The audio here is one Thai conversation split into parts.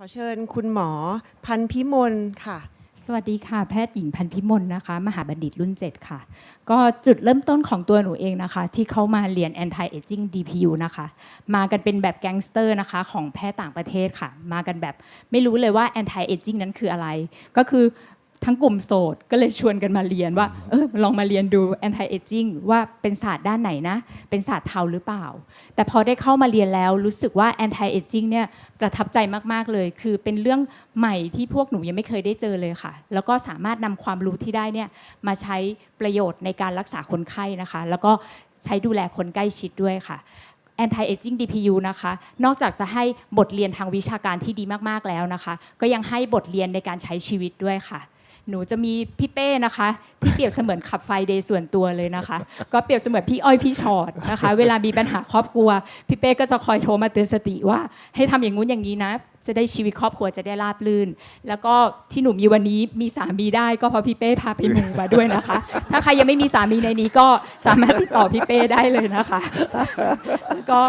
ขอเชิญคุณหมอพันพิมลค่ะ สวัสดีค่ะ แพทย์หญิงพันธิมลนะคะ มหาบัณฑิตรุ่น 7 ค่ะ ก็จุดเริ่มต้นของตัวหนูเองนะคะ ที่เข้ามาเรียน anti aging DPU นะคะ มากันเป็นแบบแก๊งสเตอร์นะคะ ของแพทย์ต่างประเทศค่ะ มากันแบบไม่รู้เลยว่า anti aging นั้นคืออะไร ก็คือ ทั้งกลุ่มโสดก็เลยชวนกันมาเรียนว่าเออลองมาเรียนดู anti aging ว่าเป็นศาสตร์ด้านไหนนะ เป็นศาสตร์เทาหรือเปล่า แต่พอได้เข้ามาเรียนแล้วรู้สึกว่า anti aging เนี่ยประทับใจมาก ๆ เลย คือเป็นเรื่องใหม่ที่พวกหนูยังไม่เคยได้เจอเลยค่ะ แล้วก็สามารถนำความรู้ที่ได้เนี่ยมาใช้ประโยชน์ในการรักษาคนไข้นะคะ แล้วก็ใช้ดูแลคนใกล้ชิดด้วยค่ะ anti aging DPU นะคะ นอกจากจะให้บทเรียนทางวิชาการที่ดีมาก ๆ แล้วนะคะ ก็ยังให้บทเรียนในการใช้ชีวิตด้วยค่ะ หนูจะมีพี่เป้นะคะ ที่เปรียบเสมือนขับไฟเดย์ส่วนตัวเลยนะคะ ก็เปรียบเสมือนพี่อ้อยพี่ชอดนะคะ เวลามีปัญหาครอบครัว พี่เป้ก็จะคอยโทรมาเตือนสติว่า ให้ทำอย่างงู้นอย่างนี้นะ จะได้ชีวิตครอบครัวจะได้ราบรื่น แล้วก็ที่หนูมีวันนี้มีสามีได้ก็เพราะพี่เป้พาไปมูมาด้วยนะคะ ถ้าใครยังไม่มีสามีในนี้ก็สามารถติดต่อพี่เป้ได้เลยนะคะแล้วก็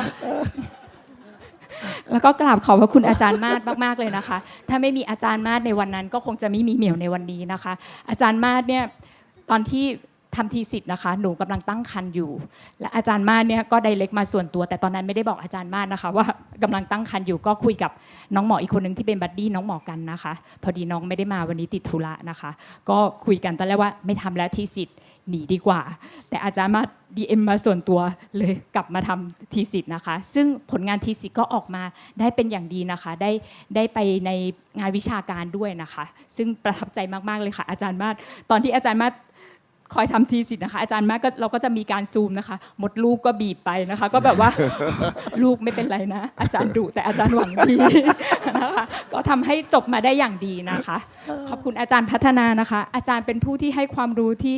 แล้วก็กราบขอบพระคุณอาจารย์มาศมากๆเลยนะคะ ถ้าไม่มีอาจารย์มาศในวันนั้นก็คงจะไม่มีเหมียวในวันนี้นะคะ อาจารย์มาศเนี่ยตอนที่ ทำทีสิทธ์นะคะ หนูกำลังตั้งครรภ์อยู่ และอาจารย์มาเนี่ยก็ไดเรกมาส่วนตัว แต่ตอนนั้นไม่ได้บอกอาจารย์มานะคะ ว่ากำลังตั้งครรภ์อยู่ก็คุยกับน้องหมออีกคนนึงที่เป็นบัดดี้น้องหมอกันนะคะ พอดีน้องไม่ได้มาวันนี้ติดธุระนะคะ ก็คุยกันตอนแรกว่าไม่ทำแล้วทีสิทธ์หนีดีกว่า แต่อาจารย์มา DM มมาส่วนตัวเลยกลับมาทำทีสิทธ์นะคะ ซึ่งผลงานทีสิทธ์ก็ออกมาได้เป็นอย่างดีนะคะ ได้ได้ไปในงานวิชาการด้วยนะคะ ซึ่งประทับใจมากๆเลยค่ะ อาจารย์มาตอนที่อาจารย์มา คอยทำทีสิทธ์นะคะ อาจารย์มาศก็เราก็จะมีการซูมนะคะ หมดลูกก็บีบไปนะคะ ก็แบบว่าลูกไม่เป็นไรนะ อาจารย์ดุแต่อาจารย์หวังดีนะคะก็ทำให้จบมาได้อย่างดีนะคะ ขอบคุณอาจารย์พัฒนานะคะ อาจารย์เป็นผู้ที่ให้ความรู้ที่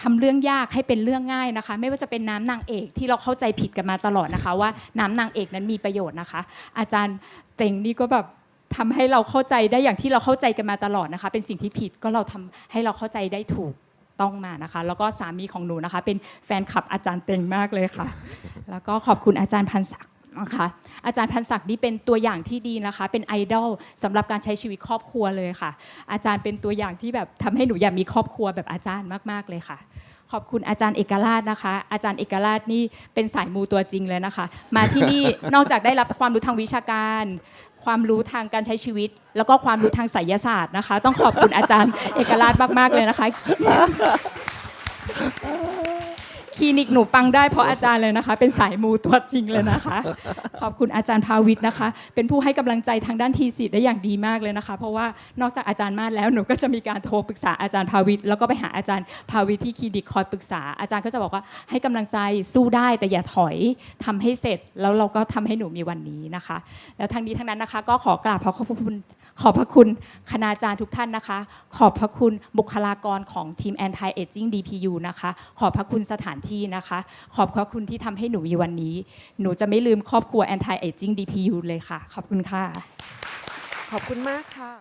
ทำเรื่องยากให้เป็นเรื่องง่ายนะคะ ไม่ว่าจะเป็นน้ำนางเอกที่เราเข้าใจผิดกันมาตลอดนะคะ ว่าน้ำนางเอกนั้นมีประโยชน์นะคะ อาจารย์เต็งนี่ก็แบบทำให้เราเข้าใจได้อย่างที่เราเข้าใจกันมาตลอดนะคะ เป็นสิ่งที่ผิดก็เราทำให้เราเข้าใจได้ถูก ต้องมานะคะ แล้วก็สามีของหนูนะคะ เป็นแฟนคลับอาจารย์เต็งมากเลยค่ะ แล้วก็ขอบคุณอาจารย์พันศักดิ์นะคะอาจารย์พันศักดิ์นี่เป็นตัวอย่างที่ดีนะคะ เป็นไอดอลสำหรับการใช้ชีวิตครอบครัวเลยค่ะ อาจารย์เป็นตัวอย่างที่แบบทำให้หนูอยากมีครอบครัวแบบอาจารย์มาก ๆเลยค่ะ ขอบคุณอาจารย์เอกราชนะคะ อาจารย์เอกราชนี่เป็นสายมูตัวจริงเลยนะคะ มาที่นี่นอกจากได้รับความรู้ทางวิชาการ ความรู้ทางการใช้ชีวิต แล้วก็ความรู้ทางไสยศาสตร์นะคะ ต้องขอบคุณอาจารย์เอกราชมากๆเลยนะคะ ลินิกหนูปังได้เพราะอาจารย์เลยนะคะ เป็นสายมูตัวจริงเลยนะคะ ขอบคุณอาจารย์ภาวิทย์นะคะ เป็นผู้ให้กำลังใจทางด้านทีสิทธิ์ได้อย่างดีมากเลยนะคะ เพราะว่านอกจากอาจารย์มาศแล้วหนูก็จะมีการโทรปรึกษาอาจารย์ภาวิทย์แล้วก็ไปหาอาจารย์ภาวิทย์ที่คลินิกคอยปรึกษาอาจารย์ก็จะบอกว่าให้กำลังใจสู้ได้แต่อย่าถอยทำให้เสร็จแล้วเราก็ทำให้หนูมีวันนี้นะคะ แล้วทางนี้ทั้งนั้นนะคะ ก็ขอกราบขอบพระคุณขอบพระคุณคณาจารย์ทุกท่านนะคะ ขอบพระคุณบุคลากรของทีม Anti Aging DPU นะคะ ขอบพระคุณสถานที่ที่นะคะ ขอบพระคุณที่ทำให้หนูมีวันนี้ หนูจะไม่ลืมครอบครัว Anti Aging DPU เลยค่ะ ขอบคุณค่ะ ขอบคุณมากค่ะ